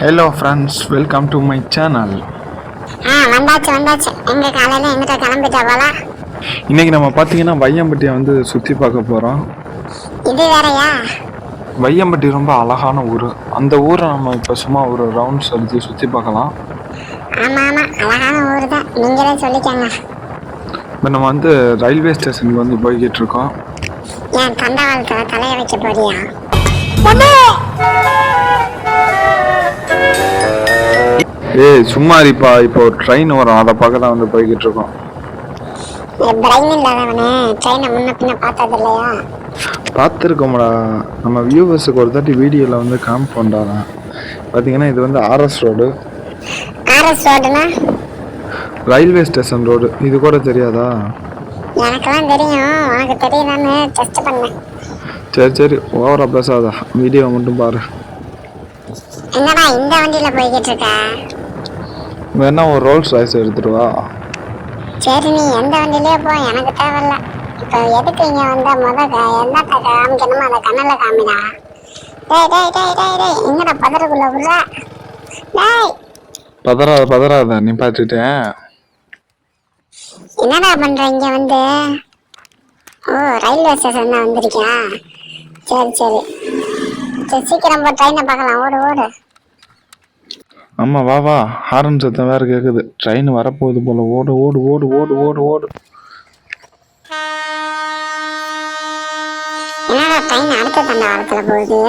Hello friends welcome to my channel ஆ வந்தாச்சு வந்தாச்சு. எங்க காலையில எங்கிட்ட கிளம்பிட்டா போல. இன்னைக்கு நம்ம பார்த்தீங்கன்னா வையம்பட்டியை வந்து சுற்றி பார்க்க போகிறோம் இது வேறயா? வையம்பட்டி ரொம்ப அழகான ஊர். அந்த ஊரை நம்ம இப்போ சும்மா ஒரு ரவுண்ட்ஸ் அடித்து சுற்றி பார்க்கலாம். ஆமா ஆமா. அழகான ஊர் தான் நீங்களே சொல்லிக்கங்க. இப்போ நம்ம வந்து ரயில்வே ஸ்டேஷனுக்கு வந்து போய்கிட்டு இருக்கோம். ஏன் தண்டவாளத்துல தலைய வைக்க போறியா? ஏய் சும்மா இருப்பா இப்போ ஒரு ட்ரெயின் வரும். அதை பார்க்க தான் வந்து போய்கிட்டு இருக்கோம். பார்த்துருக்கோம்டா. நம்ம வியூவர்ஸுக்கு ஒரு தாட்டி வீடியோவில் வந்து காமிப்போம்டா பார்த்தீங்கன்னா இது வந்து ஆர்எஸ் ரோடு ஆர்எஸ் ரோடுனா ரயில்வே ஸ்டேஷன் ரோடு இது கூட தெரியாதா? எனக்கெல்லாம் தெரியும். உனக்கு தெரியுதான்னு டெஸ்ட் பண்ணேன் சரி சரி. ஓவரா பேசாத. வீடியோ மட்டும் பாரு. என்னடா இந்த வண்டியில போய்கிட்டு இருக்க? வேணா ஒரு ரோல்ஸ் ராய்ஸ் எடுத்துட்டு வா. சரி நீ எந்த வண்டியிலே போ எனக்கு தேவையில்ல. இப்போ எதுக்கு இங்க வந்த முத என்னத்த காமிக்கணுமோ அதை கண்ணில் காமிடா. டேய் டேய் டேய் டேய் டேய் எங்கடா பதறக்குள்ள விடுற டேய்! பதறாத பதறாத நீ பார்த்துட்டேன் என்னடா பண்ற இங்க வந்து? ஓ ரயில்வே ஸ்டேஷன் தான் வந்திருக்கியா? சரி சரி. சரி சீக்கிரம் போ ட்ரெயினை பார்க்கலாம். ஓடு ஓடு. ஆமாம் வா வா. ஹாரன் சத்தம் வேறு கேட்குது ட்ரெயின் வரப்போகுது போல். ஓடு ஓடு ஓடு ஓடு ஓடு ஓடு. என்னடா ட்ரெயின் அடுத்த தண்டவாளத்துல போகுது?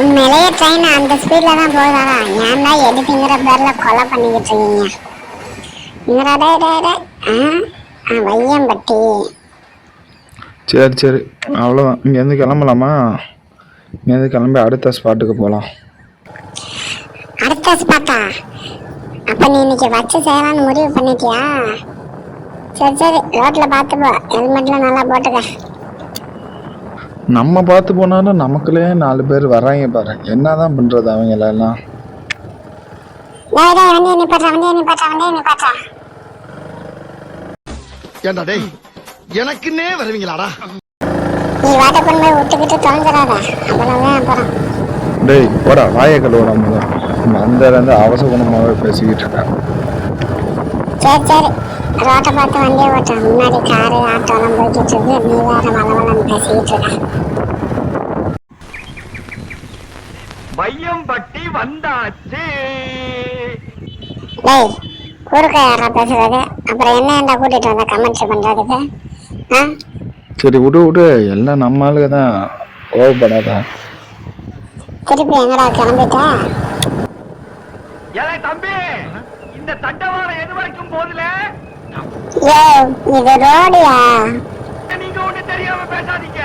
உண்மையிலேயே ட்ரெயின் அந்த ஸ்பீட்ல தான் போகுதாடா ஏன்டா எடிட்டிங்கிற பேர்ல கொலை பண்ணிக்கிட்டு இருக்கீங்க? இங்கடா டேய் ஆ? ஆ வையம்பட்டி. சரி சரி. அவ்வளோதான் இங்கேருந்து கிளம்பலாமா? இங்கேருந்து கிளம்பி அடுத்த ஸ்பாட்டுக்கு போகலாம் அடுத்த ஸ்பாட்டா அப்ப நீ இன்னைக்கு வச்சு செய்யலாம்னு முடிவு பண்ணிட்டியா? சரி சரி. ரோட்ல பார்த்து போ ஹெல்மெட்ல நல்லா போட்டுக்க. நம்ம பார்த்து போனாலும் நமக்குள்ளே நாலு பேர் வர்றாங்க பாரு. என்னதான் பண்றது அவங்க எல்லாம்? டேய் டேய் வண்டியை நிப்பாட்டா வண்டியை நிப்பாட்டா வண்டியை நிப்பாட்டா ஏண்டா டேய் எனக்குன்னே வருவீங்களாடா? நீ வாட்ட போய் விட்டுக்கிட்டு தொலைஞ்சிடாத. அவ்வளவுதான் டேய் போடா வாயை கழுவுடா முதல் அந்த இருந்து அவசர குணமாகவே பேசிக்கிட்டு இருக்கேன் சரி சரி. ரோட்டை பார்த்து வண்டியை ஓட்ட முன்னாடி காரு ஆட்டோலாம் போய்கிட்டு இருக்கு. நீ வேற வளவலன்னு பேசிக்கிட்டு இருக்க. வையம்பட்டி வந்தாச்சு. டேய் குறுக்க யாரா பேசுறது? அப்புறம் என்ன ஏன்டா கூட்டிட்டு வந்த கமெண்ட்ஸ் பண்றதுக்கு? சரி விடு விடு. எல்லாம் நம்ம ஆளுங்க தான். கோவப்படாத. திருப்பி எங்கடா கிளம்பிட்ட? ஏலே தம்பி இந்த தண்டவாளம் எது வரைக்கும் போதுல இது ரோடியா? நீங்க ஒண்ணு தெரியாம பேசாதீங்க.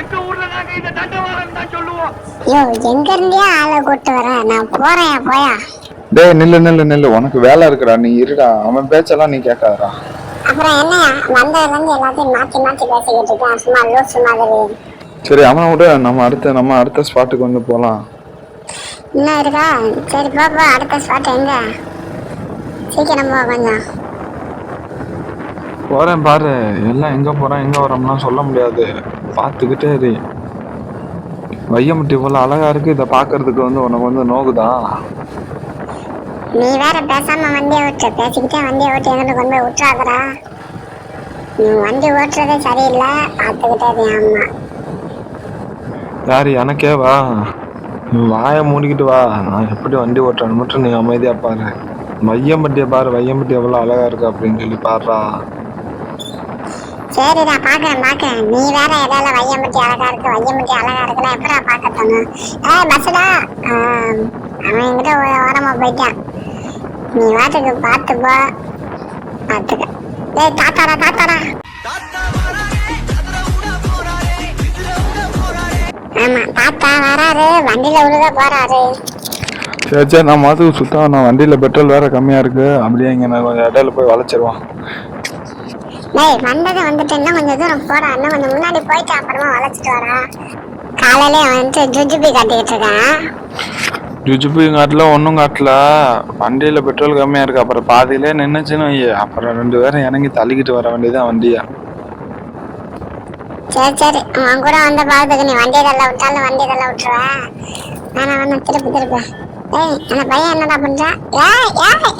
எங்க ஊர்ல நாங்க இந்த தண்டவாளம் தான் சொல்லுவோம். யோ எங்க இருந்தே ஆளை கூட்டு வர? நான் போறேன் போயா. டேய் நில்லு நில்லு நில்லு. உனக்கு வேலை இருக்குடா. நீ இருடா. அவன் பேச்செல்லாம் நீ கேட்காதடா. அப்புறம் என்னையா? வந்ததுல இருந்து எல்லாத்தையும் மாத்தி மாத்தி பேசிக்கிட்டு இருக்கேன். சும்மா லூசு மாதிரி. சரி அவனை விட. நம்ம அடுத்த நம்ம அடுத்த ஸ்பாட்டுக்கு வந்து போகலாம் இன்னும் இருக்கா? சரி போ போ. அடுத்த ஸ்பாட் எங்க? சீக்கிரம் போ கொஞ்சம். போறேன் பாரு. எல்லாம் எங்க போறோம் எங்க வரோம்லாம் சொல்ல முடியாது. பார்த்துக்கிட்டே இரு. வையமுட்டி போல அழகா இருக்கு. இதை பார்க்கறதுக்கு வந்து உனக்கு வந்து நோகுதா? நீ வேற பேசாம வண்டியை ஓட்டு. பேசிக்கிட்டே வண்டியை ஓட்டி எங்கிட்ட கொண்டு போய் விட்டுறாதடா. நீ வண்டி ஓட்டுறதே சரியில்லை. பார்த்துக்கிட்டே ஆமா யாரு எனக்கே வா. நீ வாயை மூடிக்கிட்டு வா. நான் எப்படி வண்டி ஓட்டுறேன்னு மட்டும் நீ அமைதியா பாரு. வையம்பட்டியை பாரு. வையம்பட்டி எவ்வளோ அழகா இருக்கு அப்படின்னு சொல்லி பாடுறா. சரிடா பார்க்குறேன் பார்க்குறேன் நீ வேற இடையில வையம்பட்டி அழகா இருக்கு வையம்பட்டி அழகா இருக்குன்னா எப்படா பார்க்க தோணும்? ஏ பஸ்ஸுடா. அவன் என்கிட்ட ஓரமாக போயிட்டான் நீ வாட்டுக்கு பார்த்து போ. பார்த்துக்க. ஏய் தாத்தாடா தாத்தாடா. ஆமா தாத்தா வராரு வண்டியில உழுக போறாரு. சரி சரி நான் மாத்துக்கு சுத்தம் நான் வண்டியில் பெட்ரோல் வேற கம்மியாக இருக்கு. அப்படியே இங்கே நான் கொஞ்சம் இடையில போய் வளைச்சிருவான். டேய் வந்தது வந்துட்டு இன்னும் கொஞ்சம் தூரம் போடா. இன்னும் கொஞ்சம் முன்னாடி போயிட்டு அப்புறமா வளைச்சிட்டு வரா காலையிலே வந்துட்டு ஜுஜுபி காட்டிக்கிட்டு இருக்கான். ஜுஜுபி காட்டில் ஒன்றும் காட்டல. வண்டியில் பெட்ரோல் கம்மியாக இருக்கு. அப்புறம் பாதியிலே நின்றுச்சுன்னு வை அப்புறம் ரெண்டு பேரும் இறங்கி தள்ளிக்கிட்டு வர வேண்டியதான் வண்டியை? சரி சரி. உன் கூட வந்த பாவத்துக்கு நீ வண்டி தள்ள விட்டாலும் வண்டி தள்ள விட்டுருவ. வேணாம் வேணாம் திருப்பி திருப்பி. ஏய் அந்த பையன் என்னடா பண்றான்? ஏய் ஏய்.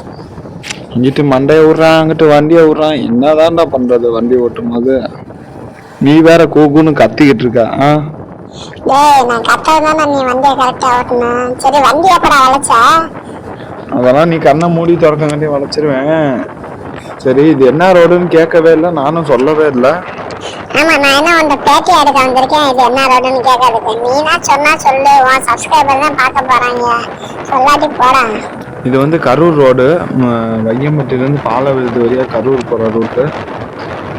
இங்கிட்டு மண்டையை விட்றான் அங்கிட்டு வண்டியை விட்றான். என்னதான்டா பண்றது வண்டி ஓட்டும் போது நீ வேற கூகுன்னு கத்திக்கிட்டு இருக்க ஆ? டேய் நான் கரெக்டாக நீ வண்டியை கரெக்டாக ஓட்டணும் சரி வண்டி எப்படா வளைச்ச? அதெல்லாம் நீ கண்ணை மூடி திறக்கங்காட்டி வளைச்சிருவேன். சரி இது என்ன ரோடுன்னு கேட்கவே இல்லை நானும் சொல்லவே இல்லை. ஆமா நான் என்ன உன்ட்ட பேட்டி எடுக்க வந்திருக்கேன்? இது என்ன ரோடுன்னு கேட்கறதுக்கு. நீனா சொன்னா சொல்லு உன் சப்ஸ்கிரைபர் தான் பார்க்க போறாங்க. சொல்லாட்டி போடா. இது வந்து கரூர் ரோடு. வையம்பட்டியிலேருந்து பாலவிழுது வழியாக கரூர் போகிற ரூட்டு.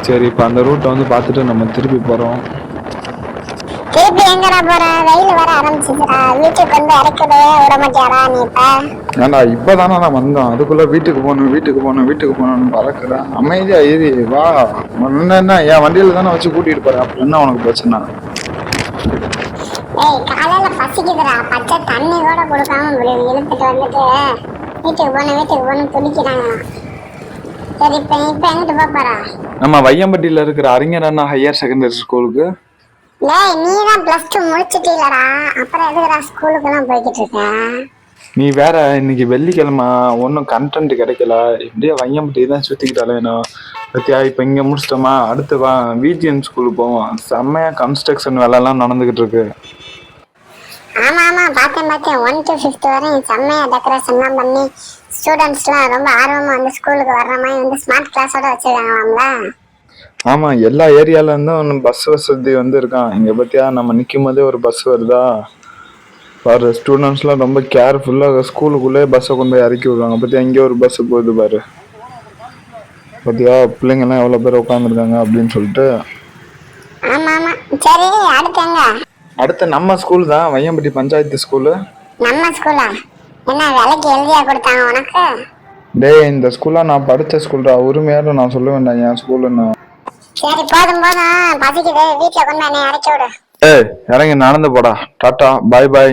சரி இப்போ அந்த ரூட்டை வந்து பார்த்துட்டு நம்ம திருப்பி போகிறோம் திருப்பி எங்கடா போற வெயில் வர ஆரம்பிச்சிச்சுடா வீட்டுக்கு வந்து இறக்கவே விட மாட்டியாடா நீ இப்ப? நான் வந்தோம். அதுக்குள்ளே வீட்டுக்கு போகணும் வீட்டுக்கு போகணும் வீட்டுக்கு போகணும்னு பறக்குறேன். அமைதியா ஏறி வா. என்ன என்ன என் வண்டியில் தானே வச்சு கூட்டிகிட்டு போகிறேன் அப்போ என்ன உனக்கு பிரச்சனை? ஏய் காலையில பசிக்குதுடா. பச்சை தண்ணி கூட கொடுக்காம இப்படி இழுத்துட்டு வந்துட்டு. வீட்டுக்கு சரி இப்ப இப்ப எங்கிட்டு நம்ம வையம்பட்டியில் இருக்கிற அறிஞர் அண்ணா ஹையர் செகண்டரி ஸ்கூலுக்கு டேய் நீ தான் பிளஸ் டூ முடிச்சிட்டீலடா. அப்புறம் எதுக்குடா ஸ்கூலுக்கெல்லாம் போய்கிட்டு இருக்க? நீ வேற இன்னைக்கு வெள்ளிக்கிழமை ஒன்றும் கண்டென்ட் கிடைக்கல. இப்படியே வையம்பட்டி தான் சுற்றிக்கிட்டாலே நான் பத்தியா இப்போ இங்கே முடிச்சிட்டோமா? அடுத்து வா விஜிஎன் ஸ்கூலுக்கு போவோம். செம்மையாக கன்ஸ்ட்ரக்ஷன் வேலைலாம் நடந்துக்கிட்டு இருக்கு. ஆமா ஆமா பார்த்தேன் பார்த்தேன் ஒன் டு ஃபிஃப்த் வரையும் செம்மையா டெக்கரேஷன்லாம் பண்ணி ஸ்டூடெண்ட்ஸ்லாம் ரொம்ப ஆர்வமா வந்து ஸ்கூலுக்கு வர்ற மாதிரி வந்து ஸ்மார்ட் கிளாஸோட வச்சிருக்காங்களாம்ல? ஆமாம் எல்லா ஏரியாலேருந்தும் பஸ் வசதி வந்து இருக்கான். இங்கே பற்றியா நம்ம நிற்கும் போதே ஒரு பஸ் வருதா? பாரு ஸ்டூடெண்ட்ஸ்லாம் ரொம்ப கேர்ஃபுல்லாக ஸ்கூலுக்குள்ளே பஸ்ஸை கொண்டு போய் இறக்கி விடுவாங்க. பற்றியா இங்கே ஒரு பஸ் போகுது பாரு. பார்த்தியா பிள்ளைங்கள்லாம் எவ்வளோ பேர் உட்காந்துருக்காங்க அப்படின்னு சொல்லிட்டு. ஆமா ஆமா. சரி அடுத்து எங்க? அடுத்து நம்ம ஸ்கூல் தான் வையம்பட்டி பஞ்சாயத்து ஸ்கூலு நம்ம ஸ்கூலா என்ன விலைக்கு எழுதியா கொடுத்தாங்க உனக்கு? டேய் இந்த ஸ்கூலாக நான் படித்த ஸ்கூல்டா உரிமையாலும் நான் சொல்ல வேண்டாம் என் ஸ்கூலுன்னு சரி போதும் போதும். பசிக்குது. வீட்டுல கொண்டு என்னை இறக்கி விடு. ஏய் இறங்கி நடந்து போடா. டாட்டா பாய் பாய்